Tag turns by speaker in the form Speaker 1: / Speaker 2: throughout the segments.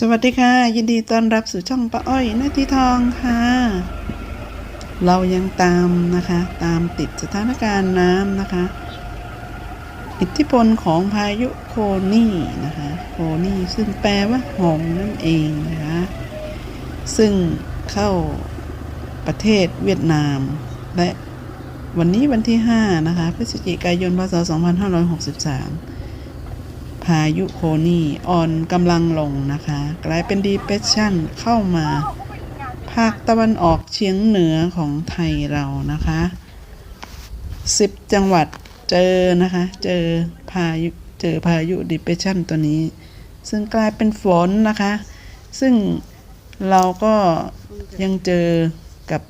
Speaker 1: สวัสดีค่ะ ยินดีต้อนรับสู่ช่องป้าอ้อยนาทีทองค่ะ เรายังตามนะคะตามติดสถานการณ์น้ำนะคะ อิทธิพลของพายุโคนี่นะคะโคนี่ซึ่งแปลว่าหงนั่นเองนะคะซึ่งเข้าประเทศเวียดนาม และวันนี้วันที่ 5 นะคะพฤศจิกายนพศ2563 พายุโคนี่อ่อนกำลังลงนะคะ กลายเป็น depression เข้ามา ภาคตะวันออกเฉียงเหนือของไทยเรานะคะ 10 จังหวัดเจอนะคะ เจอพายุเจอพายุ depression ตัวนี้ ซึ่งกลายเป็นฝนนะคะ ซึ่งเราก็ยังเจอกับ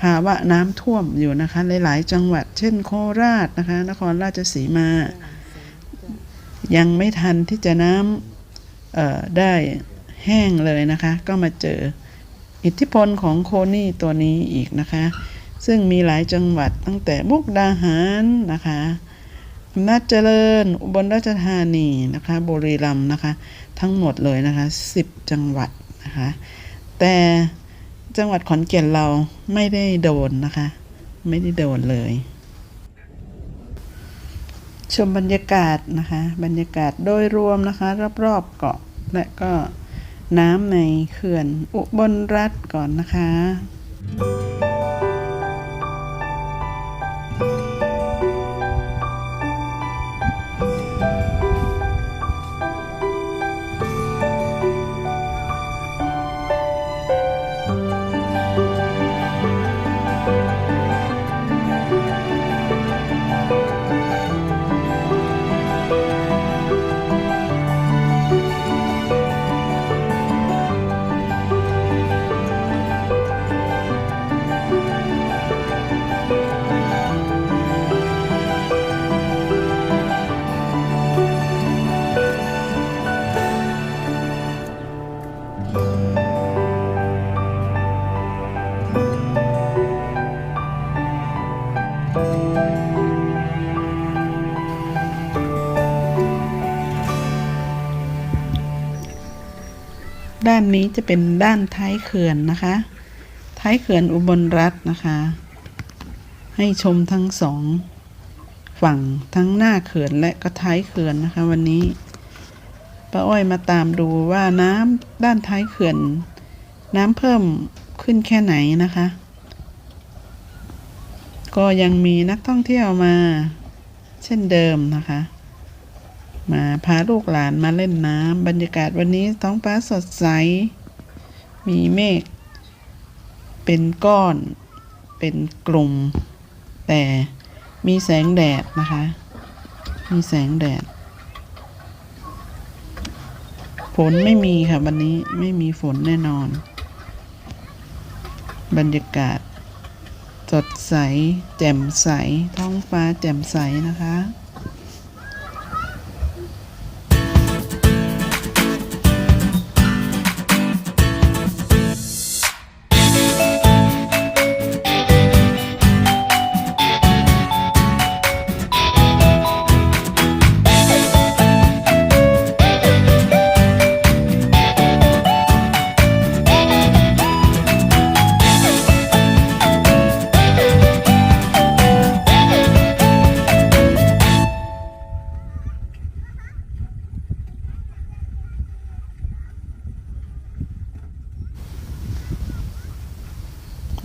Speaker 1: ภาวะน้ำท่วมอยู่นะคะ หลาย ๆ จังหวัด เช่นโคราชนะคะ นครราชสีมา ยังไม่ทันที่จะน้ำได้แห้งเลยนะคะ ก็มาเจออิทธิพลของโคนี่ตัวนี้อีกนะคะ ซึ่งมีหลายจังหวัดตั้งแต่มุกดาหารนะคะอำนาจเจริญ อุบลราชธานีนะคะบุรีรัมย์นะคะ ทั้งหมดเลยนะคะ 10 จังหวัดนะคะ แต่จังหวัดขอนแก่นเราไม่ได้โดนนะคะ ไม่ได้โดนเลย ชมบรรยากาศนะคะ บรรยากาศโดยรวมนะคะ รอบๆเกาะและก็น้ำในเขื่อนอุบลรัฐก่อนนะคะ ด้านนี้จะเป็นด้านท้ายเขื่อนนะคะ ท้ายเขื่อนอุบลรัฐนะคะ ให้ชมทั้งสองฝั่งทั้งหน้าเขื่อนและก็ท้ายเขื่อนนะคะ วันนี้ป้าอ้อยมาตามดูว่าน้ำด้านท้ายเขื่อน น้ำเพิ่มขึ้นแค่ไหนนะคะ ก็ยังมีนักท่องเที่ยวมา เช่นเดิมนะคะ มาพาลูกหลานมาเล่นน้ำบรรยากาศวันนี้ท้องฟ้าสดใส มีเมฆเป็นก้อน เป็นกลุ่ม แต่มีแสงแดดนะคะ มีแสงแดดฝนไม่มีค่ะวันนี้ไม่มีฝนแน่นอน บรรยากาศ สดใส แจ่มใส ท้องฟ้าแจ่มใสนะคะ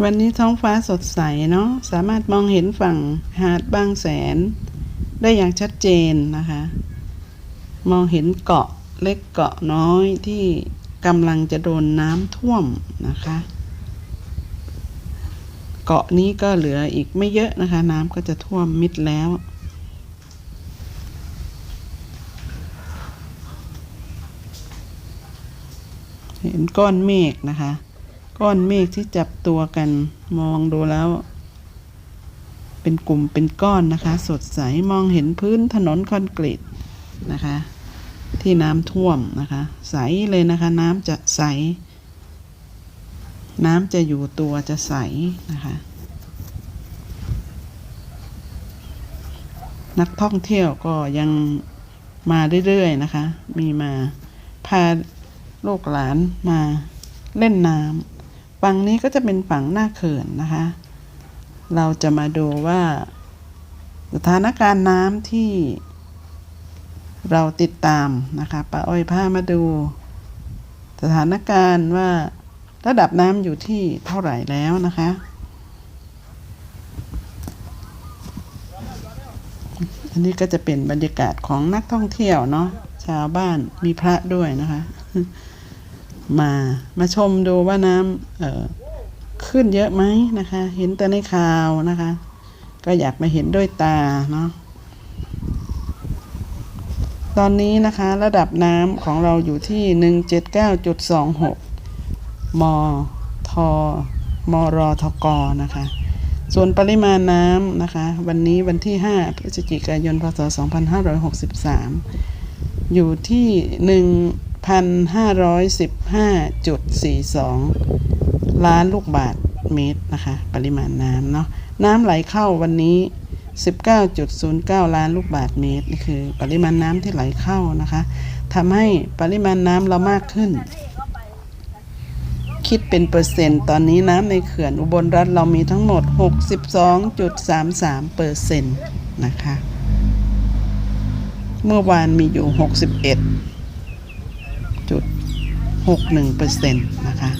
Speaker 1: วันนี้ท้องฟ้าสดใสเนาะสามารถมองเห็นฝั่งหาดบางแสน ได้อย่างชัดเจนนะคะ มองเห็นเกาะเล็กเกาะน้อยที่กำลังจะโดนน้ำท่วมนะคะ เกาะนี้ก็เหลืออีกไม่เยอะนะคะ น้ำก็จะท่วมมิดแล้ว เห็นก้อนเมฆนะคะ ก้อนเมฆที่จับตัวกันมองดูแล้ว เป็นกลุ่มเป็นก้อนนะคะ สดใสมองเห็นพื้นถนนคอนกรีตนะคะ ที่น้ำท่วมนะคะ ใสเลยนะคะ น้ำจะใส น้ำจะอยู่ตัวจะใสนะคะ นักท่องเที่ยวก็ยังมาเรื่อยๆนะคะ มีมาพาลูกหลานมาเล่นน้ำ ฝั่งนี้ก็จะเป็นฝั่งหน้าเขื่อนนะคะ เราจะมาดูว่า สถานการณ์น้ำที่เราติดตามนะคะป้าอ้อยพามาดู สถานการณ์ว่าระดับน้ำอยู่ที่เท่าไหร่แล้วนะคะอันนี้ก็จะเป็นบรรยากาศของนักท่องเที่ยวเนาะชาวบ้านมีพระด้วยนะคะ มามาชมดูว่าน้ำขึ้นเยอะไหมนะคะ เห็นแต่ในข่าวนะคะ ก็อยากมาเห็นด้วยตาเนาะตอนนี้นะคะระดับน้ำของเราอยู่ที่ 179.26 มทมรทกนะคะ ส่วนปริมาณน้ำนะคะ วันนี้วันที่ 5 พฤศจิกายน พศ 2563 อยู่ที่ 1,515.42 ล้านลูกบาทเมตรนะคะ ปริมาณน้ำเนาะน้ำไหลเข้าวันนี้ 19.09 ล้านลูกบาทเมตรนี่คือ ปริมาณน้ำที่ไหลเข้านะคะทำให้ปริมาณน้ำเรามากขึ้น คิดเป็นเปอร์เซ็นต์ ตอนนี้น้ำในเขื่อนอุบลรัฐเรามีทั้งหมด 62.33เปอร์เซ็นต์นะคะ เมื่อวานมีอยู่ 61.61เปอร์เซ็นต์นะคะ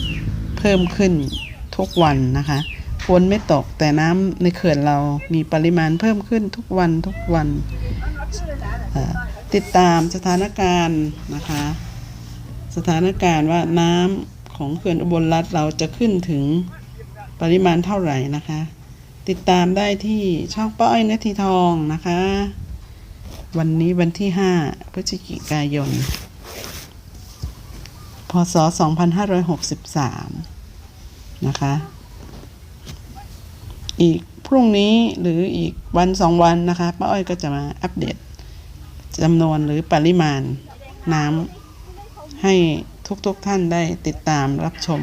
Speaker 1: เพิ่มขึ้นทุกวันนะคะฝนไม่ตกแต่น้ำในเขื่อนเรามีปริมาณเพิ่มขึ้นทุกวันทุกวันติดตามสถานการณ์นะคะ สถานการณ์ว่าน้ำของเขื่อนอุบลรัฐเราจะขึ้นถึงปริมาณเท่าไหร่นะคะ ติดตามได้ที่ช่องป้าอ้อยนาทีทองนะคะ วันนี้วันที่ 5 พฤศจิกายน พศ 2563 นะคะ อีกพรุ่งนี้หรืออีกวันสองวันนะคะป้าอ้อยก็จะมาอัปเดตจำนวนหรือปริมาณน้ำให้ทุกๆทท่านได้ติดตามรับชม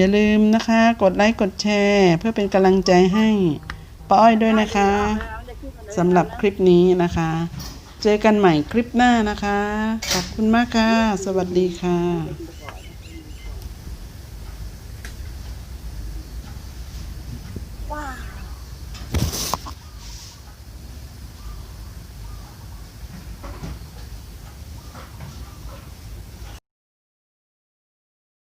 Speaker 1: อย่าลืมนะคะ กดไลค์กดแชร์ เพื่อเป็นกำลังใจให้ป้าอ้อยด้วยนะคะสำหรับคลิปนี้นะคะ เจอกันใหม่คลิปหน้านะคะ ขอบคุณมากค่ะ สวัสดีค่ะ
Speaker 2: Wow.